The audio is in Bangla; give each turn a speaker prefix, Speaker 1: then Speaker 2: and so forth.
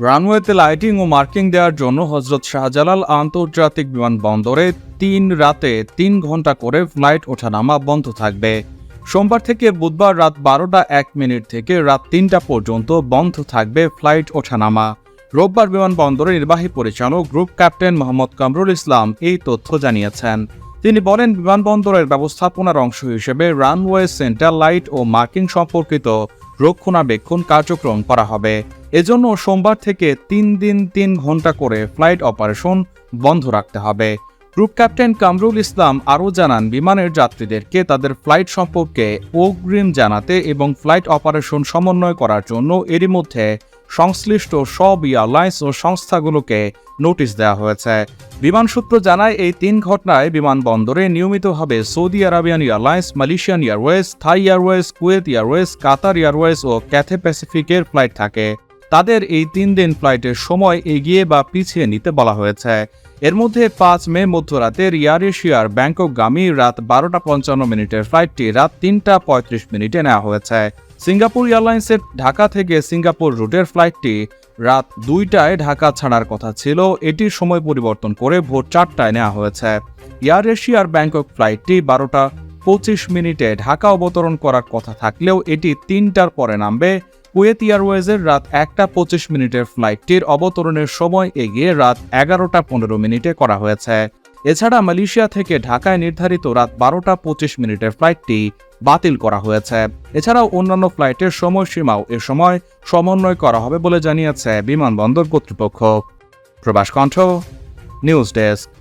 Speaker 1: রানওয়েতে লাইটিং ও মার্কিং দেওয়ার জন্য হজরত শাহজালাল আন্তর্জাতিক বিমানবন্দরে তিন রাতে তিন ঘণ্টা করে ফ্লাইট ওঠানামা বন্ধ থাকবে। সোমবার থেকে বুধবার রাত বারোটা এক মিনিট থেকে রাত তিনটা পর্যন্ত বন্ধ থাকবে ফ্লাইট ওঠানামা। রোববার বিমানবন্দরের নির্বাহী পরিচালক গ্রুপ ক্যাপ্টেন মোহাম্মদ কামরুল ইসলাম এই তথ্য জানিয়েছেন। তিনি বলেন, বিমানবন্দরের ব্যবস্থাপনার অংশ হিসেবে রানওয়ে সেন্টার লাইট ও মার্কিং সম্পর্কিত রক্ষণাবেক্ষণ কার্যক্রম করা হবে। এজন্য সোমবার থেকে তিন দিন তিন ঘণ্টা করে ফ্লাইট অপারেশন বন্ধ রাখতে হবে। গ্রুপ ক্যাপ্টেন কামরুল ইসলাম আরও জানান, বিমানের যাত্রীদেরকে তাদের ফ্লাইট সম্পর্কে অগ্রিম জানাতে এবং ফ্লাইট অপারেশন সমন্বয় করার জন্য এরই মধ্যে সংশ্লিষ্ট সব এয়ারলাইন্স ও সংস্থাগুলোকে নোটিশ দেওয়া হয়েছে। বিমান সূত্র জানায়, এই তিন ঘটনায় বিমানবন্দরে নিয়মিতভাবে Saudi Arabian Airlines, Malaysian Airways, Thai Airways, Kuwait Airways, Qatar Airways ও ক্যাথে প্যাসিফিকের ফ্লাইট থাকে। তাদের এই তিন দিন ফ্লাইটের সময় এগিয়ে বা পিছিয়ে নিতে বলা হয়েছে। এর মধ্যে পাঁচ মে মধ্যরাতের এয়ার এশিয়ার ব্যাংককগামী রাত বারোটা পঞ্চান্ন মিনিটের ফ্লাইটটি রাত তিনটা পঁয়ত্রিশ মিনিটে নেওয়া হয়েছে। সিঙ্গাপুর এয়ারলাইন্সের ঢাকা থেকে সিঙ্গাপুর রুটের ফ্লাইটটি রাত দুইটায় ঢাকা ছাড়ার কথা ছিল। এটির সময় পরিবর্তন করে ভোর চারটায় নেওয়া হয়েছে। এয়ার এশিয়ার ব্যাংকক ফ্লাইটটি বারোটা পঁচিশ মিনিটে ঢাকা অবতরণ করার কথা থাকলেও এটি তিনটার পরে নামবে। কুয়েত এয়ারওয়েজের রাত একটা পঁচিশ মিনিটের ফ্লাইটটির অবতরণের সময় এগিয়ে রাত এগারোটা পনেরো মিনিটে করা হয়েছে। এছাড়া মালয়েশিয়া থেকে ঢাকায় নির্ধারিত রাত বারোটা পঁচিশ মিনিটের ফ্লাইটটি বাতিল করা হয়েছে। এছাড়াও অন্যান্য ফ্লাইটের সময়সীমাও এ সময় সমন্বয় করা হবে বলে জানিয়েছে বিমানবন্দর কর্তৃপক্ষ। প্রবাস কণ্ঠ, নিউজ ডেস্ক।